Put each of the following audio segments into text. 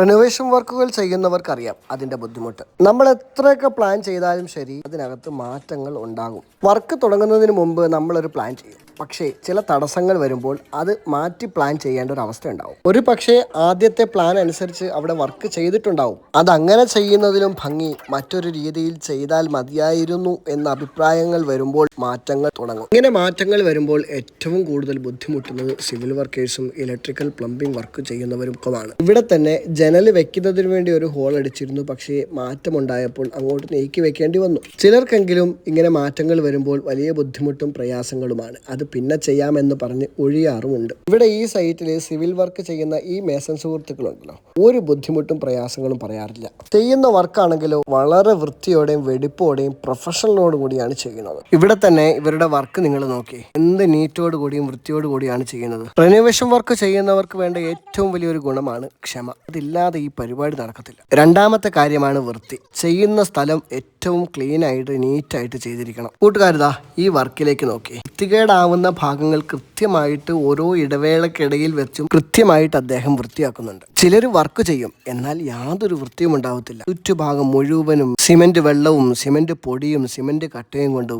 Renovation വർക്കുകൾ ചെയ്യുന്നവർക്കറിയാം അതിന്റെ ബുദ്ധിമുട്ട്. നമ്മൾ എത്രയൊക്കെ പ്ലാൻ ചെയ്താലും ശരി അതിനകത്ത് മാറ്റങ്ങൾ ഉണ്ടാകും. വർക്ക് തുടങ്ങുന്നതിന് മുമ്പ് നമ്മളൊരു പ്ലാൻ ചെയ്യും. പക്ഷേ ചില തടസ്സങ്ങൾ വരുമ്പോൾ അത് മാറ്റി പ്ലാൻ ചെയ്യേണ്ട ഒരു അവസ്ഥ ഉണ്ടാവും. ഒരു പക്ഷേ ആദ്യത്തെ പ്ലാൻ അനുസരിച്ച് അവിടെ വർക്ക് ചെയ്തിട്ടുണ്ടാവും. അതങ്ങനെ ചെയ്യുന്നതിലും ഭംഗി മറ്റൊരു രീതിയിൽ ചെയ്താൽ മതിയായിരുന്നു എന്ന അഭിപ്രായങ്ങൾ വരുമ്പോൾ മാറ്റങ്ങൾ തുടങ്ങും. ഇങ്ങനെ മാറ്റങ്ങൾ വരുമ്പോൾ ഏറ്റവും കൂടുതൽ ബുദ്ധിമുട്ടുന്നത് സിവിൽ വർക്കേഴ്സും ഇലക്ട്രിക്കൽ പ്ലംബിംഗ് വർക്ക് ചെയ്യുന്നവർക്കുമാണ് ഇവിടെ തന്നെ ജനൽ വെക്കുന്നതിന് വേണ്ടി ഒരു ഹോൾ അടിച്ചിരുന്നു. പക്ഷേ മാറ്റമുണ്ടായപ്പോൾ അങ്ങോട്ട് നീക്കി വെക്കേണ്ടി വന്നു. ചിലർക്കെങ്കിലും ഇങ്ങനെ മാറ്റങ്ങൾ വരുമ്പോൾ വലിയ ബുദ്ധിമുട്ടും പ്രയാസങ്ങളുമാണ്. അത് പിന്നെ ചെയ്യാമെന്ന് പറഞ്ഞ് ഒഴിയാറുമുണ്ട്. ഇവിടെ ഈ സൈറ്റിൽ സിവിൽ വർക്ക് ചെയ്യുന്ന ഈ മേസൻ സുഹൃത്തുക്കളുണ്ടല്ലോ. ഒരു ബുദ്ധിമുട്ടും പ്രയാസങ്ങളും പറയാറില്ല. ചെയ്യുന്ന വർക്കാണെങ്കിലോ വളരെ വൃത്തിയോടെയും വെടിപ്പോടെയും പ്രൊഫഷണലോട് കൂടിയാണ് ചെയ്യുന്നത്. ഇവിടെ തന്നെ ഇവരുടെ വർക്ക് നിങ്ങൾ നോക്കി. എന്ത് നീറ്റോട് കൂടിയും വൃത്തിയോട് കൂടിയാണ് ചെയ്യുന്നത്. റെനോവേഷൻ വർക്ക് ചെയ്യുന്നവർക്ക് വേണ്ട ഏറ്റവും വലിയൊരു ഗുണമാണ് ക്ഷമ. അതില്ലാതെ ഈ പരിപാടി നടക്കത്തില്ല. രണ്ടാമത്തെ കാര്യമാണ് വൃത്തി. ചെയ്യുന്ന സ്ഥലം ഏറ്റവും ക്ലീൻ ആയിട്ട് നീറ്റായിട്ട് ചെയ്തിരിക്കണം. കൂട്ടുകാരിതാ ഈ വർക്കിലേക്ക് നോക്കി. വൃത്തികേടാവുന്ന ഭാഗങ്ങൾ കൃത്യമായിട്ട് ഓരോ ഇടവേളക്കിടയിൽ വെച്ചും കൃത്യമായിട്ട് അദ്ദേഹം വൃത്തിയാക്കുന്നുണ്ട്. ചിലർ വർക്ക് ചെയ്യും. എന്നാൽ യാതൊരു വൃത്തിയും ഉണ്ടാവത്തില്ല. ചുറ്റുഭാഗം മുഴുവനും സിമെന്റ് വെള്ളവും സിമെന്റ് പൊടിയും സിമെന്റ് കട്ടയും കൊണ്ട്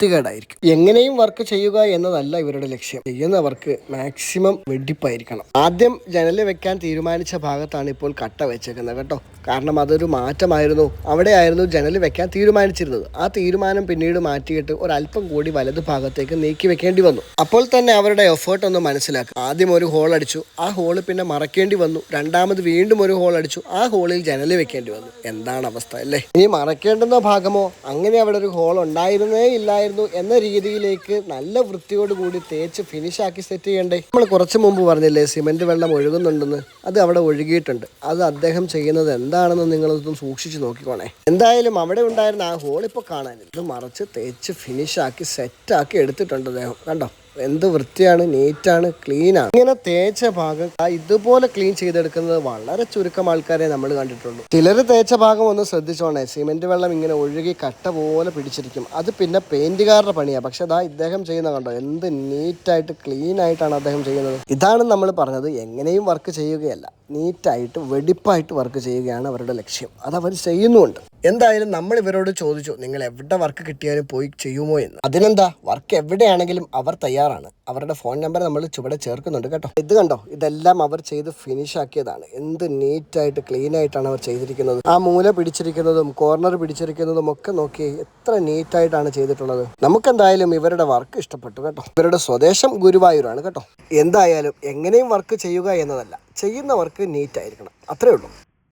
വൃത്തികേടായിരിക്കും. എങ്ങനെയും വർക്ക് ചെയ്യുക എന്നതല്ല ഇവരുടെ ലക്ഷ്യം. ചെയ്യുന്നവർക്ക് മാക്സിമം വെടിപ്പായിരിക്കണം. ആദ്യം ജനൽ വെക്കാൻ തീരുമാനിച്ച ഭാഗത്താണ് ഇപ്പോൾ കട്ട വെച്ചേക്കുന്നത് കേട്ടോ. കാരണം അതൊരു മാറ്റമായിരുന്നു. അവിടെയായിരുന്നു ജനൽ വെക്കാൻ തീരുമാനിച്ചിരുന്നത്. ആ തീരുമാനം പിന്നീട് മാറ്റിയിട്ട് ഒരല്പം കൂടി വലത് ഭാഗത്തേക്ക് നീക്കി വെക്കേണ്ടി വന്നു. അപ്പോൾ തന്നെ അവരുടെ എഫേർട്ട് ഒന്ന് മനസ്സിലാക്കുക. ആദ്യം ഒരു ഹോൾ അടിച്ചു. ആ ഹോൾ പിന്നെ മറക്കേണ്ടി വന്നു. രണ്ടാമത് വീണ്ടും ഒരു ഹോൾ അടിച്ചു. ആ ഹോളിൽ ജനൽ വെക്കേണ്ടി വന്നു. എന്താണ് അവസ്ഥ അല്ലേ? ഇനി മറക്കേണ്ടുന്ന ഭാഗമോ? അങ്ങനെ അവിടെ ഒരു ഹോൾ ഉണ്ടായിരുന്നേ ഇല്ലായിരുന്നു. എന്ന രീതിയിലേക്ക് നല്ല വൃത്തിയോട് കൂടി തേച്ച് ഫിനിഷാക്കി സെറ്റ് ചെയ്യണ്ടേ. നമ്മൾ കുറച്ച് മുമ്പ് പറഞ്ഞില്ലേ സിമന്റ് വെള്ളം ഒഴുകുന്നുണ്ടെന്ന്. അത് അവിടെ ഒഴുകിയിട്ടുണ്ട്. അത് അദ്ദേഹം ചെയ്യുന്നത് എന്താണെന്ന് നിങ്ങളൊന്നും സൂക്ഷിച്ച് നോക്കിക്കോണേ. എന്തായാലും അവിടെ ഉണ്ടായിരുന്ന ആ ഹോൾ ഇപ്പോൾ കാണാനില്ല. ഇത് മറച്ച് തേച്ച് ഫിനിഷാക്കി സെറ്റ് ആക്കി എടുത്തിട്ടുണ്ട് അദ്ദേഹം. കണ്ടോ? എന്ത് വൃത്തിയാണ് നീറ്റാണ് ക്ലീനാണ് ഇങ്ങനെ തേച്ച ഭാഗം ഇതുപോലെ ക്ലീൻ ചെയ്തെടുക്കുന്നത് വളരെ ചുരുക്കം ആൾക്കാരെ നമ്മൾ കണ്ടിട്ടുള്ളൂ. ചിലർ തേച്ച ഭാഗം ഒന്ന് ശ്രദ്ധിച്ചോണേ. സിമെന്റ് വെള്ളം ഇങ്ങനെ ഒഴുകി കട്ട പോലെ പിടിച്ചിരിക്കും. അത് പിന്നെ പെയിന്റുകാരുടെ പണിയാണ് പക്ഷെ അതാ ഇദ്ദേഹം ചെയ്യുന്ന കണ്ടോ? എന്ത് നീറ്റായിട്ട് ക്ലീൻ ആയിട്ടാണ് അദ്ദേഹം ചെയ്യുന്നത്. ഇതാണ് നമ്മൾ പറഞ്ഞത്. എങ്ങനെയും വർക്ക് ചെയ്യുകയല്ല. നീറ്റായിട്ട് വെടിപ്പായിട്ട് വർക്ക് ചെയ്യുകയാണ് അവരുടെ ലക്ഷ്യം. അത് അവർ ചെയ്യുന്നുമുണ്ട് എന്തായാലും നമ്മൾ ഇവരോട് ചോദിച്ചു നിങ്ങൾ എവിടെ വർക്ക് കിട്ടിയാലും പോയി ചെയ്യുമോ എന്ന്? അതിനെന്താ വർക്ക് എവിടെയാണെങ്കിലും അവർ തയ്യാറാണ്. അവരുടെ ഫോൺ നമ്പർ നമ്മൾ ചുവടെ ചേർക്കുന്നുണ്ട് കേട്ടോ. ഇത് കണ്ടോ? ഇതെല്ലാം അവർ ചെയ്ത് ഫിനിഷ് ആക്കിയതാണ്. എന്ത് നീറ്റായിട്ട് ക്ലീൻ ആയിട്ടാണ് അവർ ചെയ്തിരിക്കുന്നത്. ആ മൂല പിടിച്ചിരിക്കുന്നതും കോർണർ പിടിച്ചിരിക്കുന്നതും ഒക്കെ നോക്കി എത്ര നീറ്റായിട്ടാണ് ചെയ്തിട്ടുള്ളത്. നമുക്കെന്തായാലും ഇവരുടെ വർക്ക് ഇഷ്ടപ്പെട്ടു കേട്ടോ. ഇവരുടെ സ്വദേശം ഗുരുവായൂരാണ് കേട്ടോ. എന്തായാലും എങ്ങനെയും വർക്ക് ചെയ്യുക എന്നതല്ല. ചെയ്യുന്ന വർക്ക് നീറ്റായിരിക്കണം അത്രേ ഉള്ളൂ.